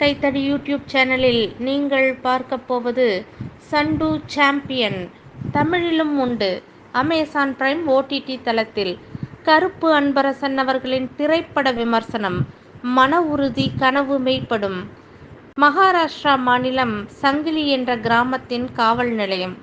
கைத்தடி யூடியூப் சேனலில் நீங்கள் பார்க்க போவது சண்டு சாம்பியன். தமிழிலும் உண்டு. அமேசான் பிரைம் ஓடிடி தளத்தில் கருப்பு அன்பரசன் அவர்களின் திரைப்பட விமர்சனம் மன உறுதி கனவு மெய்ப்படும். மகாராஷ்டிரா மாநிலம் சங்கிலி என்ற கிராமத்தின் காவல் நிலையம்.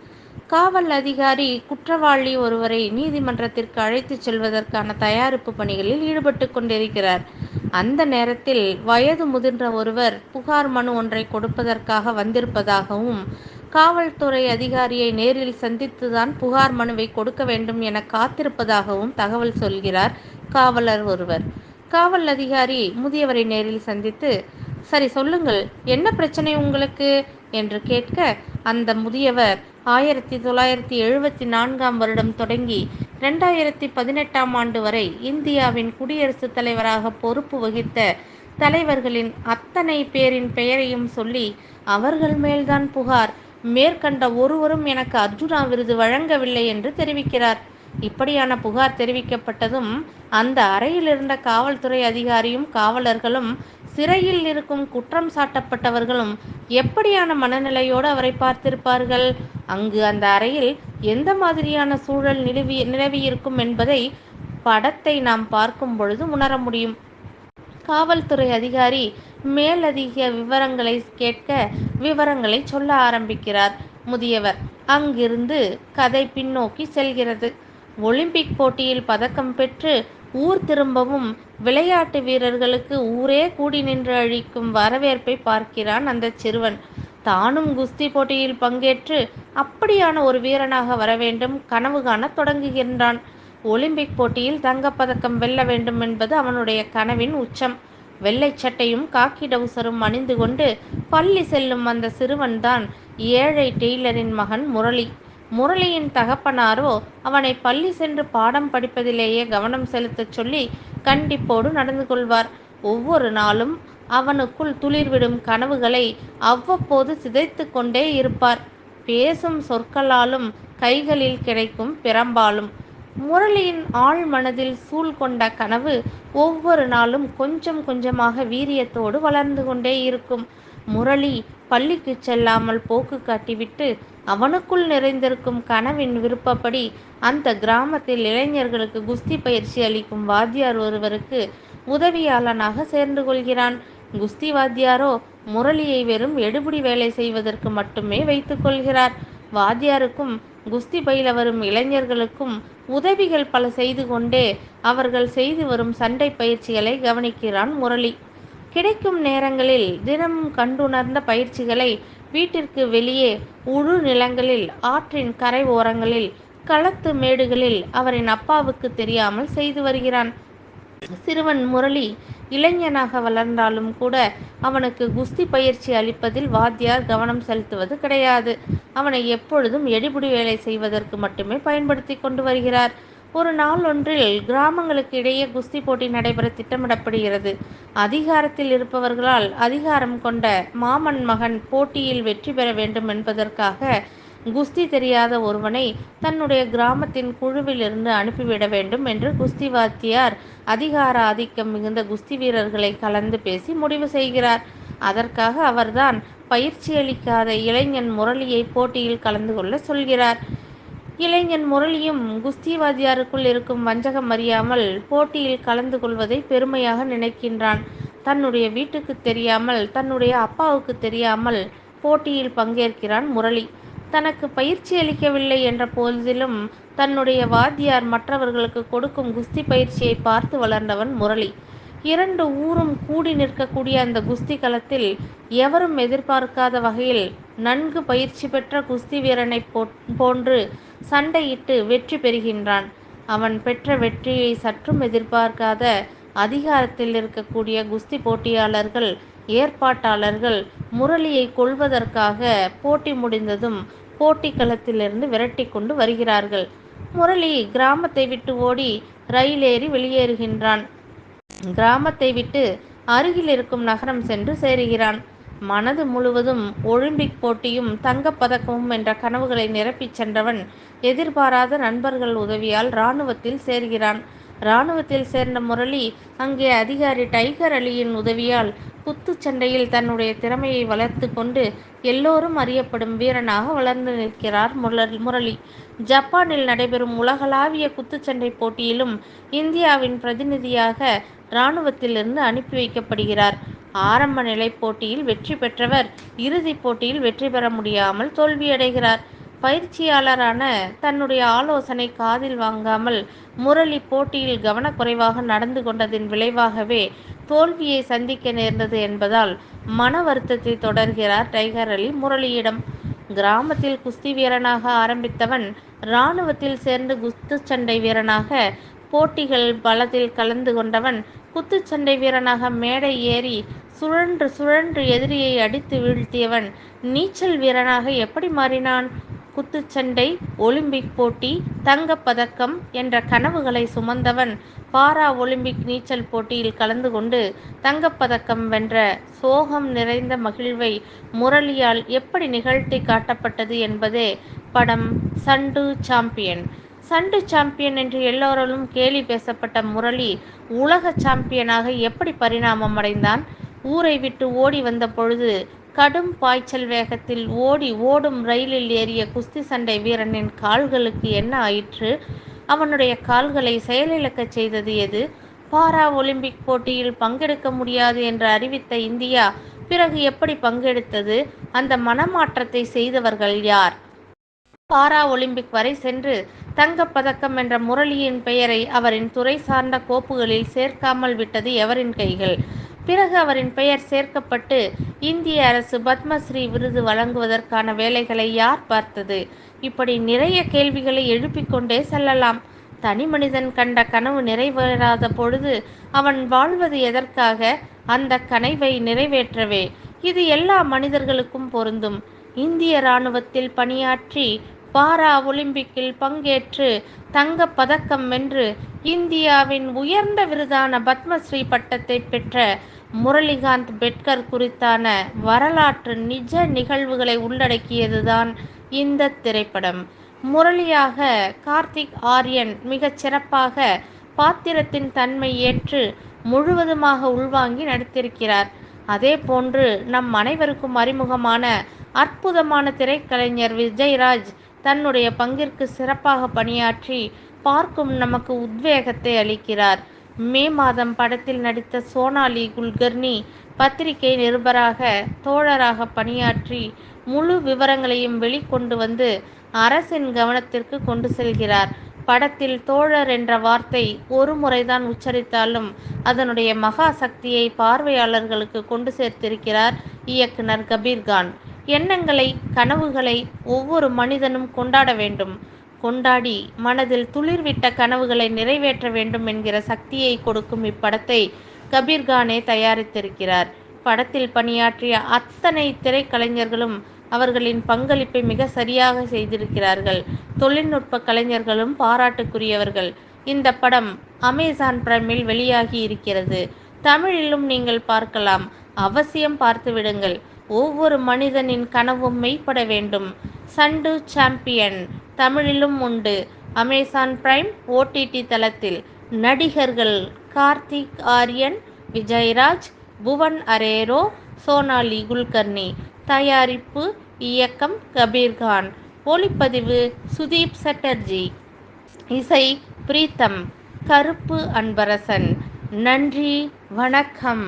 காவல் அதிகாரி குற்றவாளி ஒருவரை நீதிமன்றத்திற்கு அழைத்துச் செல்வதற்கான தயாரிப்பு பணிகளில் ஈடுபட்டு கொண்டிருக்கிறார். அந்த நேரத்தில் வயது முதிர்ந்த ஒருவர் புகார் மனு ஒன்றை கொடுப்பதற்காக வந்திருப்பதாகவும் காவல்துறை அதிகாரியை நேரில் சந்தித்துதான் புகார் மனுவை கொடுக்க வேண்டும் என காத்திருப்பதாகவும் தகவல் சொல்கிறார் காவலர் ஒருவர். காவல் அதிகாரி முதியவரை நேரில் சந்தித்து சரி சொல்லுங்கள் என்ன பிரச்சனை உங்களுக்கு? என்று கேட்க அந்த முதியவர் ஆயிரத்தி தொள்ளாயிரத்தி எழுபத்தி நான்காம் வருடம் தொடங்கி ரெண்டாயிரத்தி பதினெட்டாம் ஆண்டு வரை இந்தியாவின் குடியரசுத் தலைவராக பொறுப்பு வகித்த தலைவர்களின் அத்தனை பேரின் பெயரையும் சொல்லி அவர்கள் மேல்தான் புகார். மேற்கண்ட ஒருவரும் எனக்கு அர்ஜுனா விருது வழங்கவில்லை என்று தெரிவிக்கிறார். இப்படியான புகார் தெரிவிக்கப்பட்டதும் அந்த அறையில் இருந்த காவல்துறை அதிகாரியும் காவலர்களும் சிறையில் இருக்கும் குற்றம் சாட்டப்பட்டவர்களும் எப்படியான மனநிலையோடு அவரை பார்த்திருப்பார்கள்? அங்கு அந்த அறையில் எந்த மாதிரியான சூழல் நிலவி நிலவியிருக்கும் என்பதை படத்தை நாம் பார்க்கும் பொழுது உணர முடியும். காவல்துறை அதிகாரி மேலதிக விவரங்களை கேட்க விவரங்களை சொல்ல ஆரம்பிக்கிறார். முதியவர் அங்கிருந்து கதை பின்னோக்கி செல்கிறது. ஒலிம்பிக் போட்டியில் பதக்கம் பெற்று ஊர் திரும்பவும் விளையாட்டு வீரர்களுக்கு ஊரே கூடி நின்று அழிக்கும் வரவேற்பை பார்க்கிறான் அந்த சிறுவன். தானும் குஸ்தி போட்டியில் பங்கேற்று அப்படியான ஒரு வீரனாக வர வேண்டும் கனவு காண தொடங்குகின்றான். ஒலிம்பிக் போட்டியில் தங்கப்பதக்கம் வெல்ல வேண்டும் என்பது அவனுடைய கனவின் உச்சம். வெள்ளை சட்டையும் காக்கி டவுசரும் அணிந்து கொண்டு பள்ளி செல்லும் அந்த சிறுவன்தான் ஏழை டெய்லரின் மகன் முரளி. முரளியின் தகப்பனாரோ அவனை பள்ளி சென்று பாடம் படிப்பதிலேயே கவனம் செலுத்தச் சொல்லி கண்டிப்போடு நடந்து கொள்வார் ஒவ்வொரு நாளும் அவனுக்குள் துளிர்விடும் கனவுகளை அவ்வப்போது சிதைத்து கொண்டே இருப்பார். பேசும் சொற்களாலும் கைகளில் கிடைக்கும் பிரம்பாலும். முரளியின் ஆழ் மனதில் சூழ் கொண்ட கனவு ஒவ்வொரு நாளும் கொஞ்சம் கொஞ்சமாக வீரியத்தோடு வளர்ந்து கொண்டே இருக்கும். முரளி பள்ளிக்கு செல்லாமல் போக்கு காட்டிவிட்டு அவனுக்குள் நிறைந்திருக்கும் கனவின் விருப்பப்படி அந்த கிராமத்தில் இளைஞர்களுக்கு குஸ்தி பயிற்சி அளிக்கும் வாத்தியார் ஒருவருக்கு உதவியாளனாக சேர்ந்து கொள்கிறான். குஸ்தி வாத்தியாரோ முரளியை வெறும் எடுபிடி வேலை செய்வதற்கு மட்டுமே வைத்துக் கொள்கிறார். வாத்தியாருக்கும் குஸ்தி பயில வரும் இளைஞர்களுக்கும் உதவிகள் பல செய்து கொண்டே அவர்கள் செய்து வரும் சண்டை பயிற்சிகளை கவனிக்கிறான் முரளி. கிடைக்கும் நேரங்களில் தினமும் கண்டுணர்ந்த பயிற்சிகளை வீட்டிற்கு வெளியே உழு நிலங்களில் ஆற்றின் கரை ஓரங்களில் களத்து மேடுகளில் அவரின் அப்பாவுக்கு தெரியாமல் செய்து வருகிறான். சிறுவன் முரளி இளைஞனாக வளர்ந்தாலும் கூட அவனுக்கு குஸ்தி பயிற்சி அளிப்பதில் வாத்தியார் கவனம் செலுத்துவது கிடையாது. அவனை எப்பொழுதும் எடிபுடி வேலை செய்வதற்கு மட்டுமே பயன்படுத்தி கொண்டு வருகிறார். ஒரு நாள் ஒன்றில் கிராமங்களுக்கு இடையே குஸ்தி போட்டி நடைபெற திட்டமிடப்படுகிறது. அதிகாரத்தில் இருப்பவர்களால் அதிகாரம் கொண்ட மாமன் மகன் போட்டியில் வெற்றி பெற வேண்டும் என்பதற்காக குஸ்தி தெரியாத ஒருவனை தன்னுடைய கிராமத்தின் குழுவிலிருந்து அனுப்பிவிட வேண்டும் என்று குஸ்தி வாத்தியார் அதிகார ஆதிக்கம் மிகுந்த குஸ்தி வீரர்களை கலந்து பேசி முடிவு செய்கிறார். அதற்காக அவர்தான் பயிற்சி அளிக்காத இளைஞன் முரளியை போட்டியில் கலந்து கொள்ள சொல்கிறார். இளைஞன் முரளியும் குஸ்தி வாத்தியாருக்குள் இருக்கும் வஞ்சகம் அறியாமல் போட்டியில் கலந்து கொள்வதை பெருமையாக நினைக்கின்றான். தன்னுடைய வீட்டுக்கு தெரியாமல் தன்னுடைய அப்பாவுக்கு தெரியாமல் போட்டியில் பங்கேற்கிறான் முரளி. தனக்கு பயிற்சி அளிக்கவில்லை என்ற போதிலும் தன்னுடைய வாத்தியார் மற்றவர்களுக்கு கொடுக்கும் குஸ்தி பயிற்சியை பார்த்து வளர்ந்தவன் முரளி. இரண்டு ஊரும் கூடி நிற்கக்கூடிய அந்த குஸ்தி களத்தில் எவரும் எதிர்பார்க்காத வகையில் நன்கு பயிற்சி பெற்ற குஸ்தி வீரனை போன்று சண்டையிட்டு வெற்றி பெறுகின்றான். அவன் பெற்ற வெற்றியை சற்றும் எதிர்பார்க்காத அதிகாரத்தில் இருக்கக்கூடிய குஸ்தி போட்டியாளர்கள் ஏற்பாட்டாளர்கள் முரளியை கொள்வதற்காக போட்டி முடிந்ததும் போட்டி களத்திலிருந்து விரட்டி கொண்டு வருகிறார்கள். முரளி கிராமத்தை விட்டு ஓடி ரயில் ஏறி வெளியேறுகின்றான். கிராமத்தை விட்டு அருகில் இருக்கும் நகரம் சென்று சேருகிறான் மனது முழுவதும் ஒலிம்பிக் போட்டியும் தங்கப்பதக்கமும் என்ற கனவுகளை நிரப்பிச் சென்றவன் எதிர்பாராத நண்பர்கள் உதவியால் இராணுவத்தில் சேர்கிறான். இராணுவத்தில் சேர்ந்த முரளி அங்கே அதிகாரி டைகர் அலியின் உதவியால் குத்துச்சண்டையில் தன்னுடைய திறமையை வளர்த்து கொண்டு எல்லோரும் அறியப்படும் வீரனாக வளர்ந்து நிற்கிறார் முரளி. ஜப்பானில் நடைபெறும் உலகளாவிய குத்துச்சண்டை போட்டியிலும் இந்தியாவின் பிரதிநிதியாக இராணுவத்திலிருந்து அனுப்பி வைக்கப்படுகிறார். ஆரம்ப நிலை போட்டியில் வெற்றி பெற்றவர் இறுதிப் போட்டியில் வெற்றி பெற முடியாமல் தோல்வியடைகிறார். பயிற்சியாளரான தன்னுடைய ஆலோசனை காதில் வாங்காமல் முரளி போட்டியில் கவனக்குறைவாக நடந்து கொண்டதின் விளைவாகவே தோல்வியை சந்திக்க நேர்ந்தது என்பதால் மன வருத்தத்தை தொடர்கிறார் டைகர் அலி முரளியிடம். கிராமத்தில் குஸ்தி வீரனாக ஆரம்பித்தவன் இராணுவத்தில் சேர்ந்து குத்துச்சண்டை வீரனாக போட்டிகள் பலத்தில் கலந்து கொண்டவன் குத்துச்சண்டை வீரனாக மேடை ஏறி சுழன்று சுழன்று எதிரியை அடித்து வீழ்த்தியவன் நீச்சல் வீரனாக எப்படி மாறினான்? குத்துச்சண்டை ஒலிம்பிக் போட்டி தங்கப்பதக்கம் என்ற கனவுகளை சுமந்தவன் பாரா ஒலிம்பிக் நீச்சல் போட்டியில் கலந்து கொண்டு தங்கப்பதக்கம் வென்ற சோகம் நிறைந்த மகிழ்வை முரளியால் எப்படி நிகழ்த்தி காட்டப்பட்டது என்பதே படம் சண்டு சாம்பியன். சண்டு சாம்பியன் என்று எல்லோராலும் கேலி பேசப்பட்ட முரளி உலக சாம்பியனாக எப்படி பரிணாமம் அடைந்தான்? ஊரை விட்டு ஓடி வந்த பொழுது கடும் பாய்ச்சல் வேகத்தில் ஓடி ஓடும் ரயிலில் ஏறிய குஸ்தி சண்டை வீரனின் கால்களுக்கு என்ன ஆயிற்று? அவனுடைய கால்களை செயலிழக்கச் செய்தது எது? பாரா ஒலிம்பிக் போட்டியில் பங்கெடுக்க முடியாது என்று அறிவித்த இந்தியா பிறகு எப்படி பங்கெடுத்தது? அந்த மனமாற்றத்தை செய்தவர்கள் யார்? பாரா ஒலிம்பிக் வரை சென்று தங்கப்பதக்கம் என்ற முரளியின் பெயரை அவரின் துறை சார்ந்த கோப்புகளில் சேர்க்காமல் விட்டது எவரின் கைகள்? பிறகு அவரின் பெயர் சேர்க்கப்பட்டு இந்திய அரசு பத்மஸ்ரீ விருது வழங்குவதற்கான வேலைகளை யார் பார்த்தது? இப்படி நிறைய கேள்விகளை எழுப்பிக் கொண்டே செல்லலாம். தனிமனிதன் கண்ட கனவு நிறைவேறாத பொழுது அவன் வாழ்வது எதற்காக? அந்த கனவை நிறைவேற்றவே. இது எல்லா மனிதர்களுக்கும் பொருந்தும். இந்திய ராணுவத்தில் பணியாற்றி பாரா ஒலிம்பிக்கில் பங்கேற்று தங்கப் பதக்கம் வென்று இந்தியாவின் உயர்ந்த விருதான பத்மஸ்ரீ பட்டத்தை பெற்ற முரளிகாந்த் பெட்கர் குறித்தான வரலாற்று நிஜ நிகழ்வுகளை உள்ளடக்கியதுதான் இந்த திரைப்படம். முரளியாக கார்த்திக் ஆரியன் மிகச் சிறப்பாக பாத்திரத்தின் தன்மை ஏற்று முழுவதுமாக உள்வாங்கி நடித்திருக்கிறார். அதே போன்று நம் அனைவருக்கும் அறிமுகமான அற்புதமான திரைக்கலைஞர் விஜய்ராஜ் தன்னுடைய பங்கிற்கு சிறப்பாக பணியாற்றி பார்க்கும் நமக்கு உத்வேகத்தை அளிக்கிறார். மே மாதம் படத்தில் நடித்த சோனாலி குல்கர்னி பத்திரிகை நிருபராக தோழராக பணியாற்றி முழு விவரங்களையும் வெளிக்கொண்டு வந்து அரசின் கவனத்திற்கு கொண்டு செல்கிறார். படத்தில் தோழர் என்ற வார்த்தை ஒரு முறைதான் உச்சரித்தாலும் அதனுடைய மகா சக்தியை பார்வையாளர்களுக்கு கொண்டு சேர்த்திருக்கிறார் இயக்குனர் கபீர்கான். எண்ணங்களை கனவுகளை ஒவ்வொரு மனிதனும் கொண்டாட வேண்டும். கொண்டாடி மனதில் துளிர்விட்ட கனவுகளை நிறைவேற்ற வேண்டும் என்கிற சக்தியை கொடுக்கும் இப்படத்தை கபீர்கானே தயாரித்திருக்கிறார். படத்தில் பணியாற்றிய அத்தனை திரைக்கலைஞர்களும் அவர்களின் பங்களிப்பை மிக சரியாக செய்திருக்கிறார்கள். தொழில்நுட்ப கலைஞர்களும் பாராட்டுக்குரியவர்கள். இந்த படம் அமேசான் பிரைமில் வெளியாகி இருக்கிறது. தமிழிலும் நீங்கள் பார்க்கலாம். அவசியம் பார்த்துவிடுங்கள். ஒவ்வொரு மனிதனின் கனவும் மெய்ப்பட வேண்டும். சண்டு சாம்பியன் தமிழிலும் உண்டு. அமேசான் பிரைம் ஓடிடி தளத்தில். நடிகர்கள் கார்த்திக் ஆரியன் விஜய்ராஜ் புவன் அரேரோ சோனாலி குல்கர்னி தயாரிப்பு இயக்கம் கபீர்கான் ஒளிப்பதிவு சுதீப் சட்டர்ஜி இசை பிரீத்தம் கருப்பு அன்பரசன் நன்றி வணக்கம்